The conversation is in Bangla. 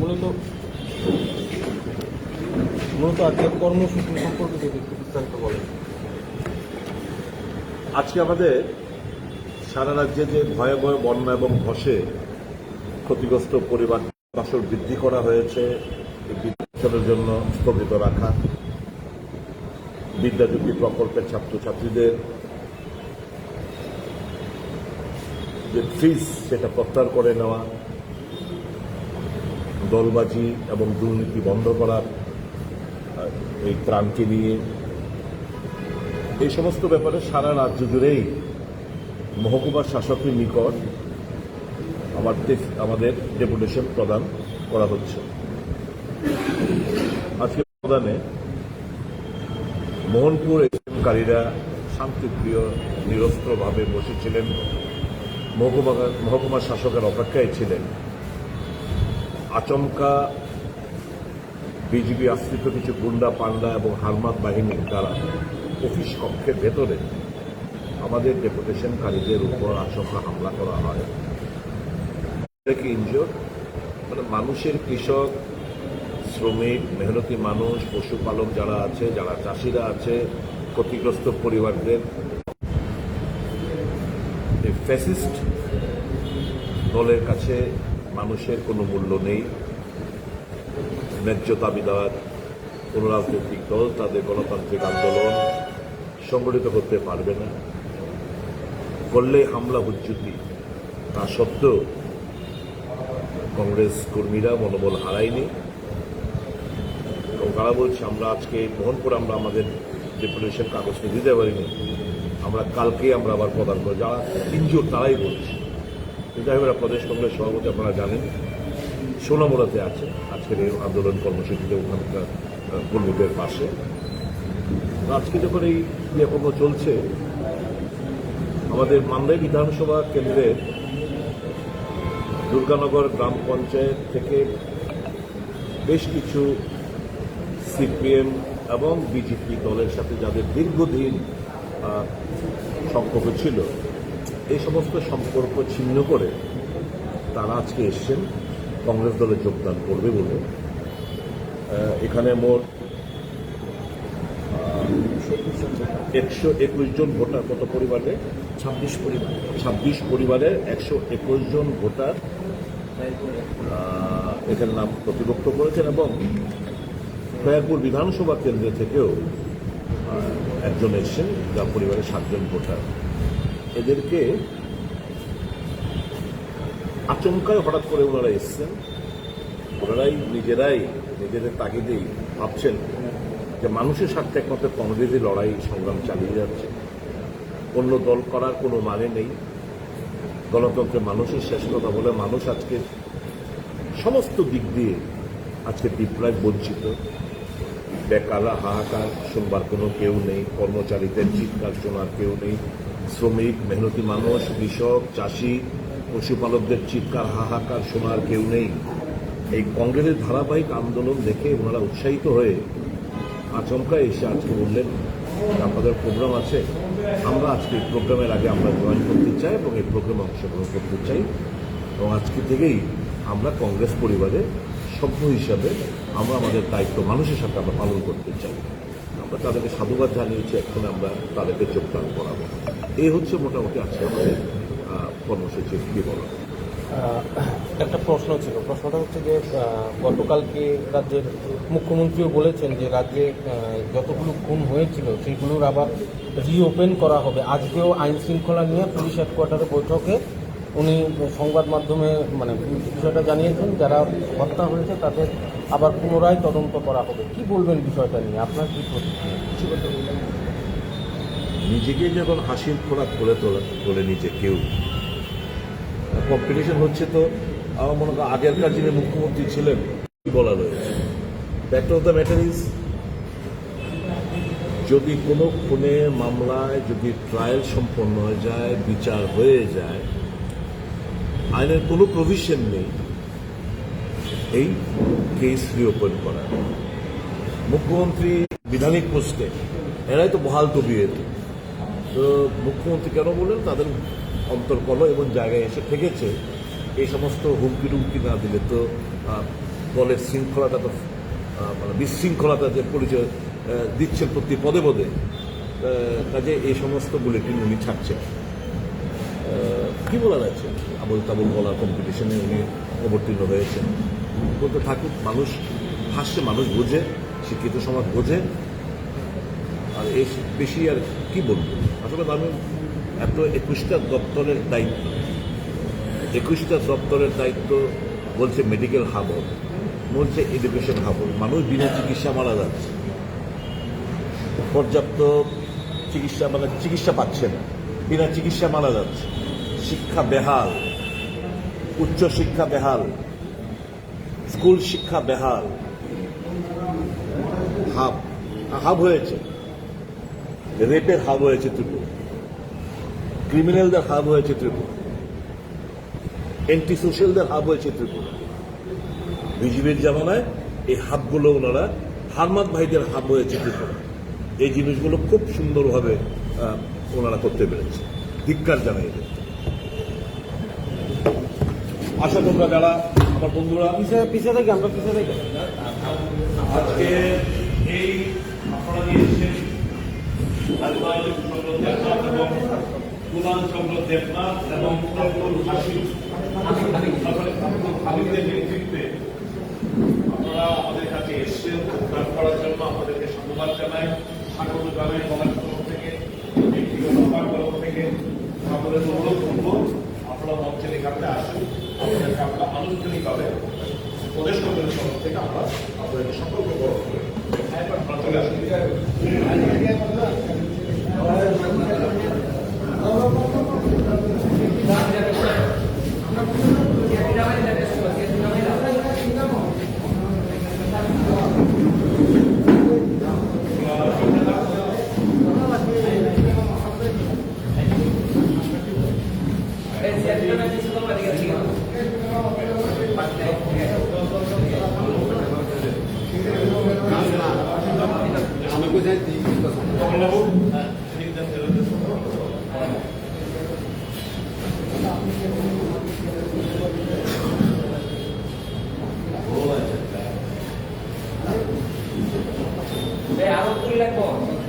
মূলত মূলত আজকের কর্মসূচি সম্পর্কে যদি বিস্তারিত বলেন। আজকে আমাদের সারা রাজ্যে যে ভয়াবহ ভয়ে বন্যা এবং ধসে ক্ষতিগ্রস্ত পরিবার ফসল বৃদ্ধি করা হয়েছে, এই বিদ্যালয়ের জন্য স্থগিত রাখা, বিদ্যাযুক্তি প্রকল্পের ছাত্রছাত্রীদের যে ফিস সেটা প্রত্যাহার করে নেওয়া, দলবাজি এবং দুর্নীতি বন্ধ করার এই ত্রাণকে নিয়ে, এই সমস্ত ব্যাপারে সারা রাজ্য জুড়েই মহকুমার শাসকের নিকট আমাদের আমাদের ডেপুটেশন প্রদান করা হচ্ছে। আজকে প্রদানে মোহনপুর এসএমকারীরা শান্তিপ্রিয়, নিরস্ত্রভাবে বসেছিলেন। মহকুমা মহকুমা শাসকের অপেক্ষায় ছিলেন। আচমকা বিজিবি আশ্রিত কিছু গুন্ডা, পান্ডা এবং হারমাত বাহিনীর দ্বারা অফিস কক্ষের ভেতরে আমাদের ডেপুটেশনকারীদের উপর আচমকা হামলা করা হয়। ইনজোর মানে মানুষের কৃষক, শ্রমিক, মেহনতি মানুষ, পশুপালক যারা আছে, যারা চাষিরা আছে, ক্ষতিগ্রস্ত পরিবারদের ফ্যাসিস্ট দলের কাছে মানুষের কোনো মূল্য নেই ন্যায্য দাবি কোনো রাজনৈতিক দল, তাদের গণতান্ত্রিক আন্দোলন সংগঠিত করতে পারবে না। করলে হামলা হুজ্জুতি, তা সত্ত্বেও কংগ্রেস কর্মীরা মনোবল হারায়নি। এবং তারা বলছে, আমরা আজকে মোহনপুর আমরা আমাদের ডেপুটেশন কাগজকে দিতে পারিনি আমরা কালকে আমরা আবার প্রদান করব। যারা ইনজোর তারাই বলছে। কিন্তু আমরা প্রদেশ কংগ্রেস সভাপতি, আপনারা জানেন। সোনামুড়াতে আছে। আজকের এই আন্দোলন কর্মসূচিতে ওখানকার কর্মীদের পাশে। আজকে যখন এই ক্রিয়াকর্ম চলছে, আমাদের মান্দাই বিধানসভা কেন্দ্রের দুর্গানগর গ্রাম পঞ্চায়েত থেকে বেশ কিছু সিপিএম এবং বিজেপি দলের সাথে যাদের দীর্ঘদিন সম্পর্ক ছিল। এই সমস্ত সম্পর্ক ছিন্ন করে তারা আজকে এসছেন কংগ্রেস দলে যোগদান করবে বলে। এখানে মোট একশো একুশ জন ভোটার কত পরিবারে? ছাব্বিশ পরিবার। ছাব্বিশ পরিবারের একশো একুশ জন ভোটার এখানে নাম প্রতিপক্ষ করেছেন এবং খয়ারপুর বিধানসভা কেন্দ্র থেকেও একজন এসছেন যার পরিবারের সাতজন ভোটার। এদেরকে আচমকায় হঠাৎ করে ওনারা এসছেন। ওনারাই নিজেরাই নিজেদের তাগিদেই ভাবছেন যে মানুষের স্বার্থে একমাত্র কংগ্রেসই লড়াই সংগ্রাম চালিয়ে যাচ্ছে। অন্য দল করার কোনো মানে নেই। গণতন্ত্রের মানুষের শেষ কথা বলে মানুষ আজকে সমস্ত দিক দিয়ে আজকে বিপ্লব বঞ্চিত। বেকাররা হাহাকার, শুনবার কোনো কেউ নেই, কর্মচারীদের চিৎকার শোনার কেউ নেই। শ্রমিক, মেহনতি মানুষ, কৃষক, চাষি, পশুপালকদের চিৎকার, হাহাকার শোনার কেউ নেই। এই কংগ্রেসের ধারাবাহিক আন্দোলন দেখে ওনারা উৎসাহিত হয়ে আচমকা এসে আজকে বললেন, আপনাদের প্রোগ্রাম আছে, আমরা আজকে এই প্রোগ্রামের আগে আমরা জয়েন করতে চাই এবং এই প্রোগ্রামে অংশগ্রহণ করতে চাই। এবং আজকে থেকেই আমরা কংগ্রেস পরিবারের সভ্য হিসাবে আমরা আমাদের দায়িত্ব মানুষের সাথে আমরা পালন করতে চাই। আমরা তাদেরকে সাধুবাদ জানিয়েছি এখন আমরা তাদেরকে যোগদান করাবো। এই হচ্ছে মোটামুটি আজকে আমাদের বিবরণ আহ, একটা প্রশ্ন ছিল। প্রশ্নটা হচ্ছে যে গতকালকে রাজ্যের মুখ্যমন্ত্রীও বলেছেন যে রাজ্যে যতগুলো খুন হয়েছিল সেগুলোর আবার রিওপেন করা হবে। আজকেও আইন শৃঙ্খলা নিয়ে পুলিশ হেডকোয়ার্টারে বৈঠকে উনি সংবাদ মাধ্যমে মানে বিষয়টা জানিয়েছেন, যারা হত্যা হয়েছে তাদের আবার পুনরায় তদন্ত করা হবে। কি বলবেন বিষয়টা নিয়ে? আপনার কি নিজেকে যখন হাসির খোরাক করে তোলা, তোলে নিজে কেউ কম্পিটিশন হচ্ছে তো, আমার মনে হয় আগেরকার যিনি মুখ্যমন্ত্রী ছিলেন, কি বলা রয়েছে? Back of the matter is যদি কোনো খুনে মামলায় যদি ট্রায়াল সম্পন্ন হয়ে যায়, বিচার হয়ে যায় আইনের কোনো প্রভিশন নেই এই কেস রিওপেন করার। মুখ্যমন্ত্রী বিধানিক পোস্টে, এরাই তো বহাল তবিয়েত তো মুখ্যমন্ত্রী কেন বললেন? তাদের অন্তর্কল এবং জায়গায় এসে ঠেকেছে। এই সমস্ত হুমকি টুমকি না দিলে তো দলের শৃঙ্খলাটা তো মানে বিশৃঙ্খলাটা যে পরিচয় দিচ্ছেন প্রতি পদে পদে কাজে এই সমস্ত বুলেটিন উনি ছাড়ছেন। কি বলার আছে? আবল তাবল বলা কম্পিটিশনে উনি অবতীর্ণ হয়েছেন। বলতে থাকুক, মানুষ হাসছে, মানুষ বোঝে, শিক্ষিত সমাজ বোঝে। আর এই বেশি আর কি বলব? আসলে আমি এত একুশটা দপ্তরের দায়িত্ব, একুশটা দপ্তরের দায়িত্ব বলছে মেডিকেল হাব বলছে এডুকেশন হবে। মানুষ বিনা চিকিৎসা মারা যাচ্ছে। পর্যাপ্ত চিকিৎসা মানে চিকিৎসা পাচ্ছে না, বিনা চিকিৎসা মারা যাচ্ছে। শিক্ষা বেহাল, উচ্চ শিক্ষা বেহাল, স্কুল শিক্ষা বেহাল। হাব হাব হয়েছে। রেপের হাব হয়েছে ত্রিপুরা। ক্রিমিনালদের হাব হয়েছে ত্রিপুরা। এন্টি সোশ্যালদের হাব হয়েছে ত্রিপুরা। বিজিবির জামানায় এই হাবগুলো ওনারা হারমাত ভাইদের হাব হয়েছে ত্রিপুরা। এই জিনিসগুলো খুব সুন্দরভাবে ওনারা করতে পেরেছে। ধিক্কার জানাই এদের। আশা তোমরা যারা আমার বন্ধুরা পিছে পিছে থেকে আমরা পিছে থেকে। আজকে এই আপনারা কুমার চন্দ্র দেবনাথ এবং হাসিম নেতৃত্বে আপনারা আমাদের কাছে এসছেন করার জন্য জানাই। স্বাগত জানাই কলেজ তরফ থেকে ব্যক্তিগত থেকে। আপনাদের অনুরোধ করব আপনারা মঞ্চে এখানে আসেন, আপনাদেরকে আমরা আনুষ্ঠানিকভাবে প্রদেশ করবেন তরফ থেকে আমরা আপনাদেরকে সতর্ক করব আপনারা চলে আসুন é?